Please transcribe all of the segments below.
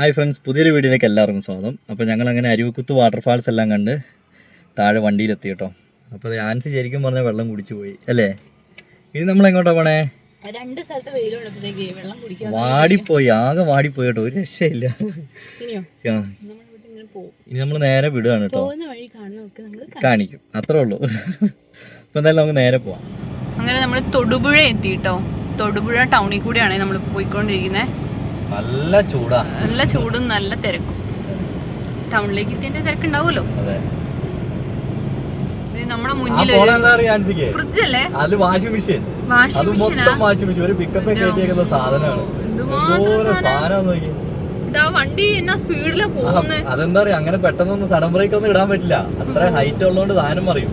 Hi friends പുതിയൊരു വീഡിയോയിലേക്ക് എല്ലാവർക്കും സ്വാഗതം. അപ്പോൾ ഞങ്ങൾ അങ്ങനെ അരുവിക്കുത്ത് വാട്ടർഫാൾസ് എല്ലാം കണ്ട് താഴെ വണ്ടിയിലെത്തി കേട്ടോ. അപ്പോൾ ആൻസി ശരിക്കും പറഞ്ഞാൽ വെള്ളം കുടിച്ചു പോയി അല്ലേ? ഇനി നമ്മൾ എങ്ങോട്ടാ പോണേ? രണ്ട് സ്ഥലത്ത് വെള്ളം കുടിക്കാൻ വാടിപ്പോയി ആകെ വാടിപ്പോയി കേട്ടോ ഒരു രക്ഷയില്ല. ഇനി നമ്മൾ നേരെ വിടുകയാണ് കേട്ടോ. കാണിക്കും അത്രേ ഉള്ളൂ. അപ്പോൾ എന്തായാലും നമുക്ക് നേരെ പോവാം. അങ്ങനെ നമ്മൾ തൊടുപുഴ എത്തി കേട്ടോ. തൊടുപുഴ ടൗണിൽ കൂടിയാണ് നമ്മൾ പോയിക്കൊണ്ടിരിക്കുന്നത് നല്ല ചൂടാ. നല്ല ചൂടും നല്ല തിരക്കും. ടൗണിലേക്ക് എത്തിയതിന്റെ തിരക്കുണ്ടാവുമല്ലോ. അതെ. ഇത് നമ്മുടെ ആ മുന്നിൽ പോണ എന്താ അറിയാ ആൻസിക്ക്? ഫ്രിഡ്ജ് അല്ലേ അത് വാഷിംഗ് മെഷീൻ. അത് വാഷിംഗ് മെഷീനാ? മൊത്തം വാഷിംഗ് മെഷീൻ. ഒരു പിക്കപ്പ് കയറ്റിയേക്കുന്ന സാധനമാണ്. എന്തുമാത്രം എന്തോരം സാധനം? സാധനം നോക്കി ഇതാ വണ്ടി എന്നാ സ്പീഡിലാ പോകുന്നത് അതെന്താ പറയാ അങ്ങനെ പെട്ടെന്നൊന്നും സഡൻ ബ്രേക്ക് ഒന്നും ഇടാൻ പറ്റില്ല. അത്ര ഹൈറ്റ് ഉള്ളതുകൊണ്ട് സാധനം പറയും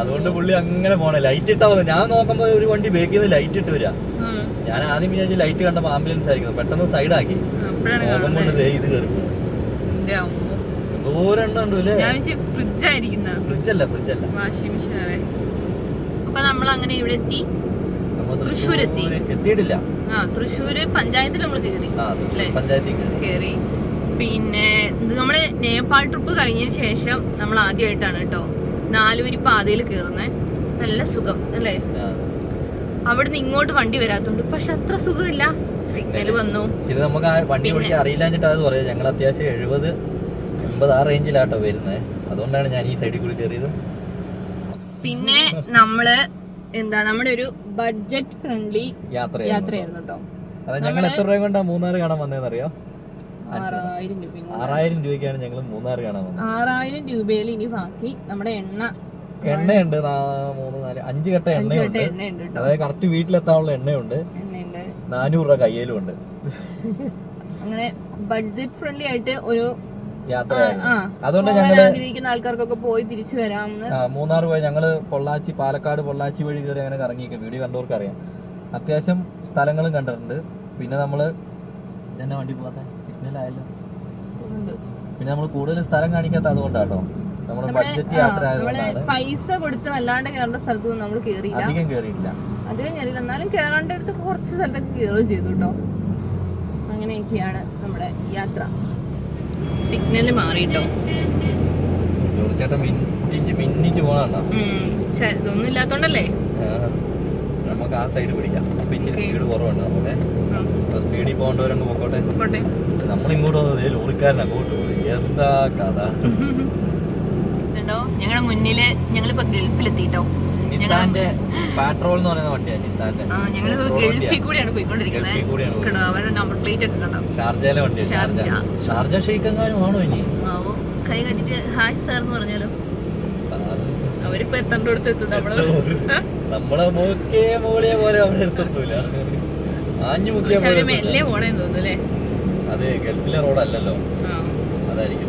അതുകൊണ്ട് പുള്ളി അങ്ങനെ പോണേ. ലൈറ്റ് ഇട്ടാ ഞാൻ നോക്കുമ്പോ ഒരു വണ്ടി ബേക്കിൽ നിന്ന് ലൈറ്റ് ഇട്ട് വരിക ഞാൻ ആദ്യം വിചാരിച്ചു ലൈറ്റ് കണ്ടപ്പോ ആംബുലൻസ് ആയിരിക്കും പെട്ടെന്ന് സൈഡ് ആക്കി. ഇത് കയറി വാഷിംഗ് മെഷീൻ അല്ലേ? അപ്പൊ നമ്മൾ അങ്ങനെ ഇവിടെ എത്തി എത്തിയിട്ടില്ല. ആ തൃശ്ശൂര് പഞ്ചായത്തിൽ നമ്മൾ കയറി ആ പഞ്ചായത്തിൽ കയറി കയറി പിന്നെ നമ്മൾ നേപ്പാൾ ട്രിപ്പ് കഴിഞ്ഞതിന് ശേഷം നമ്മൾ ആദ്യമായിട്ടാണ് കേട്ടോ. നാലുപേരി പാതയിൽ കയറുന്നത് നല്ല സുഖം അല്ലേ. അവിടുന്ന് ഇങ്ങോട്ട് വണ്ടി വരാത്തോണ്ട്. പക്ഷെ അത്ര സുഖമില്ല. സിഗ്നൽ വന്നു. ഇത് നമുക്ക് ആ വണ്ടി വിളിക്കാൻ ഓടിക്കാൻ അറിയില്ലാഞ്ഞിട്ട് അത് പറയാം ഞങ്ങൾ അത്യാവശ്യം എഴുപത് എൺപത് ആ റേഞ്ചിലാട്ടോ വരുന്നത്. അതുകൊണ്ടാണ് ഞാൻ ഈ സൈഡിൽ കൂടി കയറിയത്. പിന്നെ നമ്മൾ എന്താ നമ്മുടെ ഒരു ബഡ്ജറ്റ് ഫ്രണ്ട്ലി യാത്ര യാത്രയായിരുന്നു കേട്ടോ. ഞങ്ങൾ എത്ര രൂപ കൊണ്ടാ മൂന്നാർ കാണാൻ വന്നതെന്ന് അറിയോ ആറായിരം രൂപയ്ക്കാണ് ഞങ്ങൾ മൂന്നാർ കാണാൻ വന്നത്. ആറായിരം രൂപയിൽ ഇനി ബാക്കി നമ്മുടെ എണ്ണ എണ്ണയുണ്ട് നാ- മൂന്ന് നാല് അഞ്ച് കെട്ട എണ്ണയുണ്ട്. കെട്ട എണ്ണയുണ്ട് കേട്ടോ അതായത് കറക്റ്റ് വീട്ടിലെത്താനുള്ള എണ്ണയുണ്ട്. എണ്ണയുണ്ട്. നാനൂറ് രൂപ കയ്യിലും ഉണ്ട്. അങ്ങനെ ബഡ്ജറ്റ് ഫ്രണ്ട്ലി ആയിട്ട് ഒരു യാത്ര ആ അതുകൊണ്ട് പോകാൻ ഞങ്ങൾ ആഗ്രഹിക്കുന്ന ആൾക്കാർക്കൊക്കെ പോയി തിരിച്ചു വരാമെന്ന്. ആ, മൂന്നാർ പോയി. ഞങ്ങൾ പൊള്ളാച്ചി പാലക്കാട് പൊള്ളാച്ചി വഴി കയറി അങ്ങനെ കറങ്ങിയൊക്കെ. വീഡിയോ കണ്ടവർക്ക് അറിയാം അത്യാവശ്യം സ്ഥലങ്ങളും കണ്ടിട്ടുണ്ട്. പിന്നെ നമ്മൾ ഇതെന്നെ വണ്ടി പോകാത്ത സിഗ്നൽ ആയല്ലോ ഉണ്ട്. പിന്നെ നമ്മൾ കൂടുതൽ സ്ഥലം കാണിക്കാത്ത അതുകൊണ്ടാട്ടോ. നമ്മൾ പൈസ കൊടുത്ത് വല്ലാണ്ട് കയറേണ്ട സ്ഥലത്തൊന്നും നമ്മൾ കേറിയില്ല. അധികം കേറിയില്ല. അധികം കേറിയില്ല. എന്നാലും കേറേണ്ട അടുത്ത് കുറച്ച് സ്ഥലത്തൊക്കെ കയറുകയും ചെയ്തു കേട്ടോ. അങ്ങനെയൊക്കെയാണ് നമ്മുടെ യാത്ര. സിഗ്നൽ മാറിട്ടോ ഇതൊന്നും ഇല്ലാത്തോണ്ടല്ലേ? നമുക്ക് ആ സൈഡ് പിടിക്കാം. അപ്പൊ ഇച്ചിരി സ്പീഡ് കുറവുണ്ട് നമുക്ക് അപ്പൊ സ്പീഡിൽ പോകേണ്ടവരങ്ങ് പോക്കോട്ടെ. നമ്മൾ ഇങ്ങോട്ട് വന്നത് ലോറിക്കാരൻ അങ്ങോട്ട് പോയി എന്താ കഥ? കേട്ടോ ഞങ്ങളുടെ മുന്നിൽ ഞങ്ങളിപ്പോ ഗൾഫിലെത്തിട്ടോ? പാട്രോൾ എന്ന് പറയുന്ന വണ്ടിയാണ് നിസാന്റെ ഞങ്ങൾ ഗൾഫിൽ കൂടിയാണ് പോയിക്കൊണ്ടിരിക്കുന്നത്. കേട്ടോ അവരുടെ നമ്പർ പ്ലേറ്റ് ഒക്കെ കണ്ടോ? ഷാർജയിലെ വണ്ടിയാണ് ഷാർജ. ഷാർജ. ഷെയ്ക്ക് എങ്ങാനും ആണോ ഇനി? ആവോ കൈ കണ്ടിട്ട് ഹായ് സാർ എന്ന് പറഞ്ഞാലോ? അവരിപ്പോ എത്തേണ്ടടുത്ത് എത്തും നമ്മൾ? നമ്മളെ മുക്കിയ മൂളിയ പോലെ അവിടെ എടുത്തെത്തൂല ആഞ്ഞു മുക്കിയ പോലെ മെല്ലെ പോണേന്ന് തോന്നുന്നു അല്ലേ? അതെ ഗൾഫിലെ റോഡല്ലല്ലോ. അതായിരിക്കും.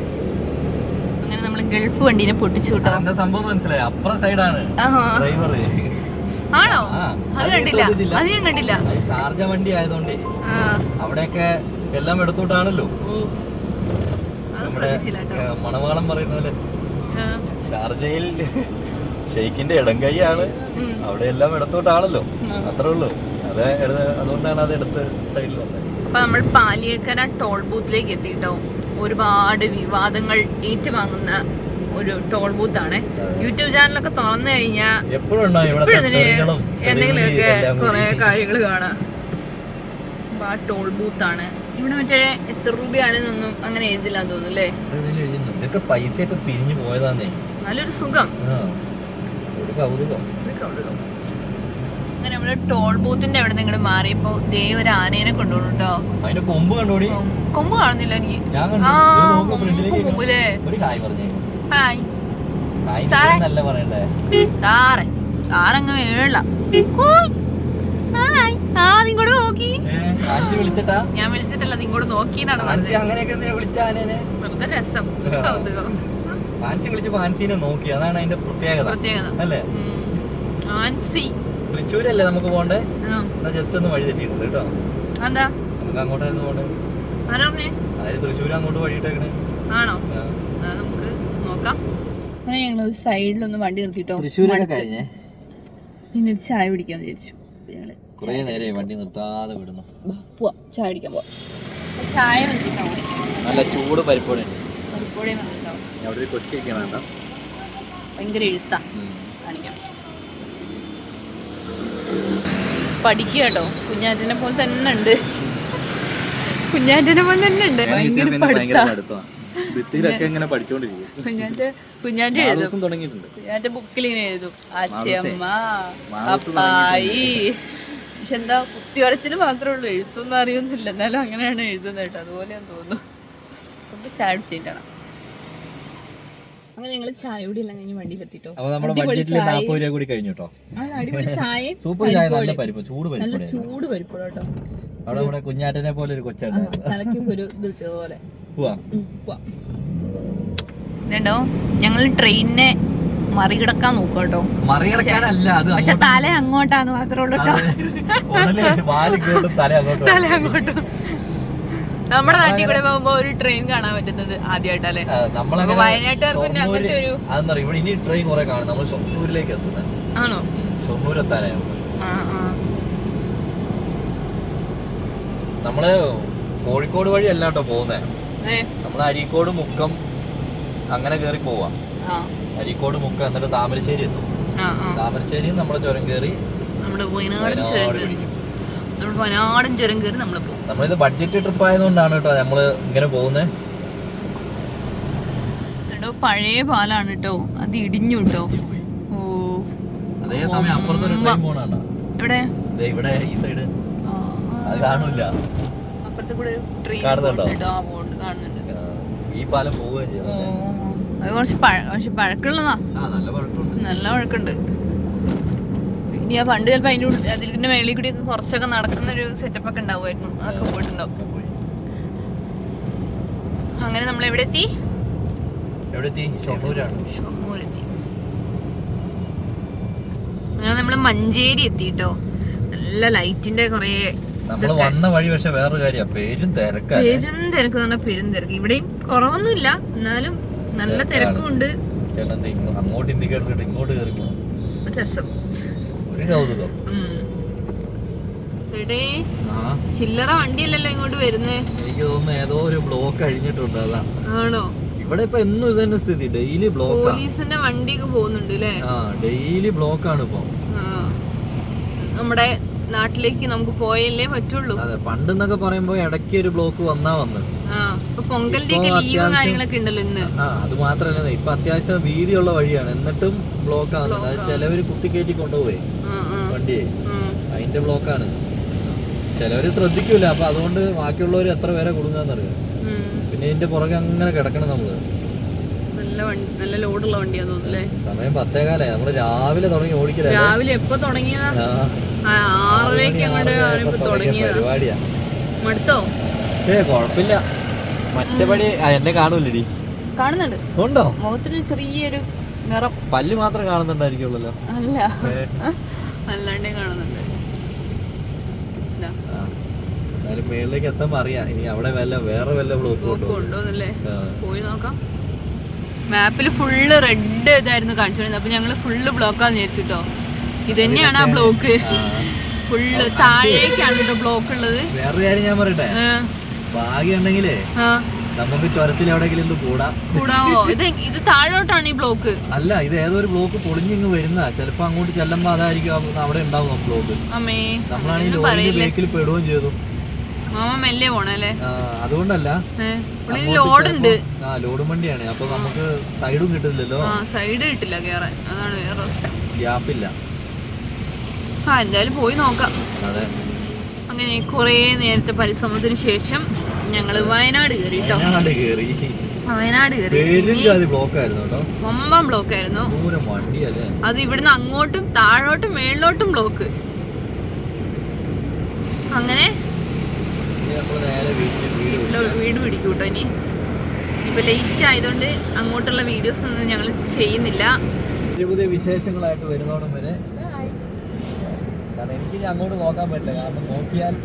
ഗൾഫ് വണ്ടീനെ പൊട്ടിച്ചു കേട്ടോ എന്താ സംഭവം മനസ്സിലായി? അപ്പുറ സൈഡാണ് ഡ്രൈവർ ആണോ? അത് കണ്ടില്ല. അത് ഞാൻ കണ്ടില്ല. ഷാർജ വണ്ടി ആയതുകൊണ്ട് അവിടെയൊക്കെ എല്ലാം എടുത്തോട്ടാണല്ലോ മണവാളം പറയുന്ന. ഷാർജയിൽ ഷെയ്ഖിന്റെ ഇടം കൈയാണ്. അവിടെ എല്ലാം ഇടത്തോട്ടാണല്ലോ അത്രേ ഉള്ളൂ. അത് അതുകൊണ്ടാണ് അത് എടുത്ത് സൈഡിൽ വന്നത്. അപ്പൊ നമ്മൾ പാലിയേക്കര ടോൾ ബൂത്തിലേക്ക് എത്തിട്ടോ ഒരുപാട് വിവാദങ്ങൾ ഏറ്റുവാങ്ങുന്ന ഒരു ടോൾ ബൂത്ത് ആണ്. യൂട്യൂബ് ചാനലൊക്കെ തുറന്നു കഴിഞ്ഞാൽ എപ്പോഴും എന്തെങ്കിലുമൊക്കെ കുറെ കാര്യങ്ങൾ കാണാം. അപ്പൊ ആ ടോൾ ബൂത്ത് ആണ്. ഇവിടെ മറ്റേ എത്ര രൂപയാണെന്നൊന്നും അങ്ങനെ എഴുതില്ല തോന്നുന്നു അല്ലേ. ഇതൊക്കെ പൈസയൊക്കെ പിരിഞ്ഞു പോയതാന്നേ. നല്ലൊരു സുഖം. ഒരു കൗതുകം. ഒരു കൗതുകം. അങ്ങനെ നമ്മൾ ടോൾ ബൂത്തിന്റെ അവിടെ നിങ്ങൾ മാറിയപ്പോ ദേ ഒരു ആനേനെ കൊണ്ടുപോകും കേട്ടോ അതിന്റെ കൊമ്പ് കണ്ടോടി? കൊമ്പ് കാണുന്നില്ല എനിക്ക്. ആ കൊമ്പില്ലേ ഹായ്. സാറേ. സാറേ. സാറങ്ങ് വീഴല ഹായ്. ആ നിങ്ങോട്ട് നോക്കി. ഞാൻ വിളിച്ചിട്ടല്ല നിങ്ങോട്ട് നോക്കിന്നാണ് വെറുതെ രസം. നോക്കി. അതാണ് അതിന്റെ പ്രത്യേകത. പ്രത്യേകത. അല്ലേ. ആൻസി. തൃശ്ശൂരല്ലേ നമുക്ക് പോണ്ടേ ജസ്റ്റ് ഒന്ന് വഴി തെറ്റിയിട്ടുണ്ട് കേട്ടോ. എന്താ നമുക്ക് അങ്ങോട്ടായിരുന്നു പോണ്ടേ അതായത് തൃശ്ശൂർ അങ്ങോട്ട് വഴിയിട്ടേക്കണേ. ആണോ? അത് നമുക്ക് നോക്കാം. അങ്ങനെ ഞങ്ങൾ സൈഡിലൊന്ന് വണ്ടി നിർത്തിട്ടോ. തൃശ്ശൂരൊക്കെ കഴിഞ്ഞേ? പിന്നെ ചായ പിടിക്കാന്ന് വിചാരിച്ചു. അപ്പൊ ഞങ്ങൾ കുറേ നേരെ വണ്ടി നിർത്താതെ വിടുന്നു. ബാ, പോവാം ചായ അടിക്കാൻ പോവാം. ചായ വന്നിട്ടുണ്ടാവും നല്ല ചൂട് പരിപ്പോടെ പരിപ്പോടെ ഭയങ്കര എഴുത്താ. കാണിക്കാം. പഠിക്കുക കേട്ടോ കുഞ്ഞാറ്റിനെ പോലെ തന്നെ ഉണ്ട്. കുഞ്ഞാറ്റിനെ പോലെ തന്നെ ഉണ്ട്. ഭയങ്കര പഠിത്താ. ഭിത്തിയിലൊക്കെ ഇങ്ങനെ പഠിച്ചോണ്ടിരിക്കും. കുഞ്ഞാന്റെ കുഞ്ഞാന്റെ എഴുതും. തുടങ്ങിയിട്ടുണ്ട്. കുഞ്ഞാന്റെ ബുക്കിൽ ഇങ്ങനെ എഴുതും. അച്ഛമ്മ അപ്പായി. പക്ഷെ എന്താ കുത്തി വരച്ചിന് മാത്രമേ ഉള്ളൂ. എഴുത്തൊന്നും അറിയുന്നില്ല എന്നാലും അങ്ങനെയാണ് എഴുതുന്നത് കേട്ടോ. അതുപോലെയാന്ന് തോന്നുന്നു. ചായ അടിച്ചിട്ടാണ് ഞങ്ങൾ ചായ കൂടി എല്ലാം കഴിഞ്ഞ് വണ്ടി എത്തിട്ടോ അപ്പൊ നമ്മുടെ ബഡ്ജറ്റിൽ. നാൽപ്പത് രൂപ കൂടി കഴിഞ്ഞു കേട്ടോ. അടിപൊളി ചായ. സൂപ്പർ ചായ നല്ല പരിപ്പ് ചൂട് നല്ല ചൂട് കേട്ടോ. അവിടെ നമ്മുടെ കുഞ്ഞാറ്റനെ പോലെ ഒരു തലയ്ക്കും ഒരു പോലെ പോവാ ഇതുണ്ടോ? ഞങ്ങൾ ട്രെയിനിനെ മറികടക്കാൻ നോക്കട്ടോ കേട്ടോ. മറികടക്കാനല്ല അത് പക്ഷെ തല അങ്ങോട്ടാന്ന് മാത്രമേ ഉള്ളൂ കേട്ടോ. തല അങ്ങോട്ടും. നമ്മുടെ നാട്ടിൽ കൂടെ പോകുമ്പോ ഒരു ട്രെയിൻ കാണാൻ പറ്റുന്നത് ആദ്യമായിട്ടല്ലേ വയനാട്ടുകാർക്ക് അങ്ങനത്തെ ഒരു- ഇവിടെ ഇനി ട്രെയിൻ കുറെ കാണും. നമ്മൾ ഷൊർണൂരിലേക്ക് എത്തുന്നത്. ആണോ? ഷൊർണൂർ എത്താനായി നമ്മൾ കോഴിക്കോട് വഴി അല്ല കേട്ടോ പോകുന്നേ. നമ്മൾ അരീക്കോട് മുക്കം അങ്ങനെ കേറി പോവാ. അരീക്കോട് മുക്കം എന്നിട്ട് താമരശ്ശേരി എത്തും. താമരശ്ശേരി നമ്മളെ ചുരം കേറി നമ്മുടെ വയനാട് പിടിക്കും വയനാടൻ ചുരം കയറി നമ്മൾ പോകും. നമ്മളിത് ബഡ്ജറ്റ് ട്രിപ്പ് ആയതുകൊണ്ടാണ് കേട്ടോ നമ്മൾ ഇങ്ങനെ പോകുന്നത് കേട്ടോ പഴയ പാലാണ് കേട്ടോ. അത് ഇടിഞ്ഞു കേട്ടോ. ഓ. അപ്പുറത്തൊരു ട്രെയിൻ പോണാണ് ഇവിടെ ഇവിടെ ഈ സൈഡ് ആ, ആ. അത് കാണില്ല. അപ്പുറത്ത് കൂടെ ട്രെയിൻ കാണുന്നുണ്ടോ? ആ പോകുന്നുണ്ട് കാണുന്നുണ്ട്. ഈ പാലം പോവുകയും ചെയ്യും അത് കുറച്ച് പഴ കുറച്ച് പഴക്കമുള്ളതാ. ആ നല്ല കുഴപ്പമുണ്ട് നല്ല വഴക്കുണ്ട് ഇനി ആ പണ്ട് ചിലപ്പോ അതിന്റെ ഉള്ളിൽ അതിന്റെ മേളിൽ കൂടി കുറച്ചൊക്കെ നടക്കുന്ന ഒരു സെറ്റപ്പ് ഒക്കെ ഉണ്ടാവുമായിരുന്നു. അതൊക്കെ പോയിട്ടുണ്ടാവും. അങ്ങനെ നമ്മൾ എവിടെ എത്തി? എത്തി ഷൊർണൂരെത്തി. അങ്ങനെ നമ്മൾ മഞ്ചേരി എത്തിട്ടോ നല്ല ലൈറ്റിന്റെ കൊറേ നമ്മൾ വന്ന വഴി പക്ഷെ വേറൊരു കാര്യം പേരും തിരക്കാണ്. പേരും തിരക്ക് പറഞ്ഞാൽ പേരും തിരക്ക്. ഇവിടെയും കുറവൊന്നുമില്ല. എന്നാലും നല്ല തിരക്കും ഉണ്ട് അങ്ങോട്ട് ഇന്ത്യ ഇങ്ങോട്ട് കയറി രസം. ഒരു കൗതുകം ചില്ലറ വണ്ടിയല്ലല്ലോ ഇങ്ങോട്ട് വരുന്നേ. എനിക്ക് തോന്നുന്നു ഏതോ ഒരു ബ്ലോക്ക് കഴിഞ്ഞിട്ടുണ്ട് അതാ. ആണോ? ഇവിടെ ഇപ്പൊ എന്നും ഇത് തന്നെ സ്ഥിതി ഡെയിലി ബ്ലോക്ക് പോലീസിന്റെ വണ്ടിയൊക്കെ പോകുന്നുണ്ട് അല്ലേ ആ ഡെയിലി ബ്ലോക്കാണ് ഇപ്പൊ. ആ. നമ്മുടെ നാട്ടിലേക്ക് നമുക്ക് പോയല്ലേ പറ്റുള്ളൂ. അതെ പണ്ടെന്നൊക്കെ പറയുമ്പോ ഇടയ്ക്ക് ഒരു ബ്ലോക്ക് വന്നാ വന്ന്. ഇപ്പൊ പൊങ്കലിന്റെ ഇപ്പൊ ലീവും കാര്യങ്ങളൊക്കെ ഉണ്ടല്ലോ ഇന്ന്. അത് മാത്രല്ല ഇപ്പൊ അത്യാവശ്യം വീതിയുള്ള വഴിയാണ്. എന്നിട്ടും ബ്ലോക്ക് ആവുന്നത് അത്. ചിലവര് കുത്തിക്കേറ്റി കൊണ്ടുപോയി. വണ്ടിയെ. അതിന്റെ ബ്ലോക്കാണ് ചിലവര് ശ്രദ്ധിക്കൂല. അപ്പൊ അതുകൊണ്ട് ബാക്കിയുള്ളവര് എത്ര പേരെ കൊടുക്കാന്നറിയാം പിന്നെ ഇതിന്റെ പുറകെ അങ്ങനെ കിടക്കണം നമ്മൾ. നല്ല നല്ല ലോഡുള്ള വണ്ടിയാ തോന്നുന്നല്ലേ? സമയം പത്തേകാലായി. നമ്മൾ രാവിലെ തുടങ്ങി ഓടിക്കില്ല രാവിലെ എപ്പോ തുടങ്ങിയതാ? ആറരയ്ക്ക് അങ്ങോട്ട് തുടങ്ങിയതാ. മടുത്തോ? ഏ കൊഴപ്പില്ല. മറ്റേ പടി എന്നെ കാണൂലടി. കാണുന്നുണ്ട്. ഉണ്ടോ? മുഖത്തിന് ചെറിയൊരു നിറം. പല്ല് മാത്രം കാണുന്നുണ്ടായിരിക്കുള്ളല്ലോ. അല്ല. ഏ, അല്ലാണ്ടേ കാണുന്നുണ്ട്. എന്നാലും മേളിലേക്ക് എത്തുമ്പോ അറിയാം ഇനി അവിടെ വല്ല വേറെ വല്ല ബ്ലോക്ക് ബ്ലോക്ക് ഉണ്ടോ? ഉണ്ടോന്നല്ലേ പോയി നോക്കാം. മാപ്പിൽ ഫുള്ള് റെഡ് ഇതായിരുന്നു കാണിച്ചോണ്ടിരുന്നത് അപ്പൊ ഞങ്ങൾ ഫുള്ള് ബ്ലോക്കാന്ന് വിചാരിച്ചിട്ടോ ഇത് തന്നെയാണ് ആ ബ്ലോക്ക്. ഫുള്ള് താഴേക്കാണ് കേട്ടോ ബ്ലോക്ക് ഉള്ളത്. വേറെ കാര്യം ഞാൻ പറയട്ടെ? ഭാഗ്യം ഉണ്ടെങ്കിലേ ആ. നമുക്ക് ചുരത്തിൽ എവിടെയെങ്കിലും ഒന്ന് കൂടാം. കൂടാവോ? ഇത് ഇത് താഴോട്ടാണ് ഈ ബ്ലോക്ക്. അല്ല ഇത് ഏതൊരു ബ്ലോക്ക് പൊളിഞ്ഞിങ്ങ് വരുന്ന ചിലപ്പോ അങ്ങോട്ട് ചെല്ലുമ്പോ അതായിരിക്കും അവിടെ ഉണ്ടാവും ബ്ലോക്ക്. അമ്മേ നമ്മളാണെങ്കിൽ ബേക്കിൽ പെടുകയും ചെയ്തു. മാമ മെല്ലെ പോണല്ലേ? അതുകൊണ്ടല്ല. ഇവിടെ ലോഡ് ഉണ്ട് ആ ലോഡ് വണ്ടിയാണ്. അപ്പൊ നമുക്ക് സൈഡും കിട്ടില്ലല്ലോ. സൈഡ് കിട്ടില്ല കേറാൻ. അതാണ് വേറെ. ഗ്യാപ്പില്ല. ആ എന്തായാലും പോയി നോക്കാം. അതെ. അങ്ങനെ കുറേ നേരത്തെ പരിശ്രമത്തിന് ശേഷം ഞങ്ങൾ വയനാട് കയറി കേട്ടോ വയനാട് കേറി. വയനാട് കയറി ബ്ലോക്ക് ആയിരുന്നു അത് ഇവിടുന്ന് അങ്ങോട്ടും താഴോട്ടും മേളിലോട്ടും ബ്ലോക്ക്. അങ്ങനെ വീട് പിടിക്കും. കേട്ടോ ഇനി. ഇപ്പൊ ലേറ്റ് ആയതുകൊണ്ട് അങ്ങോട്ടുള്ള വീഡിയോസ് ഒന്നും ഞങ്ങൾ ചെയ്യുന്നില്ല. പുതിയ പുതിയ വിശേഷങ്ങളായിട്ട് വരുന്നോടും വരെ. കാരണം എനിക്ക് അങ്ങോട്ട് നോക്കാൻ പറ്റില്ല. കാരണം നോക്കിയാൽ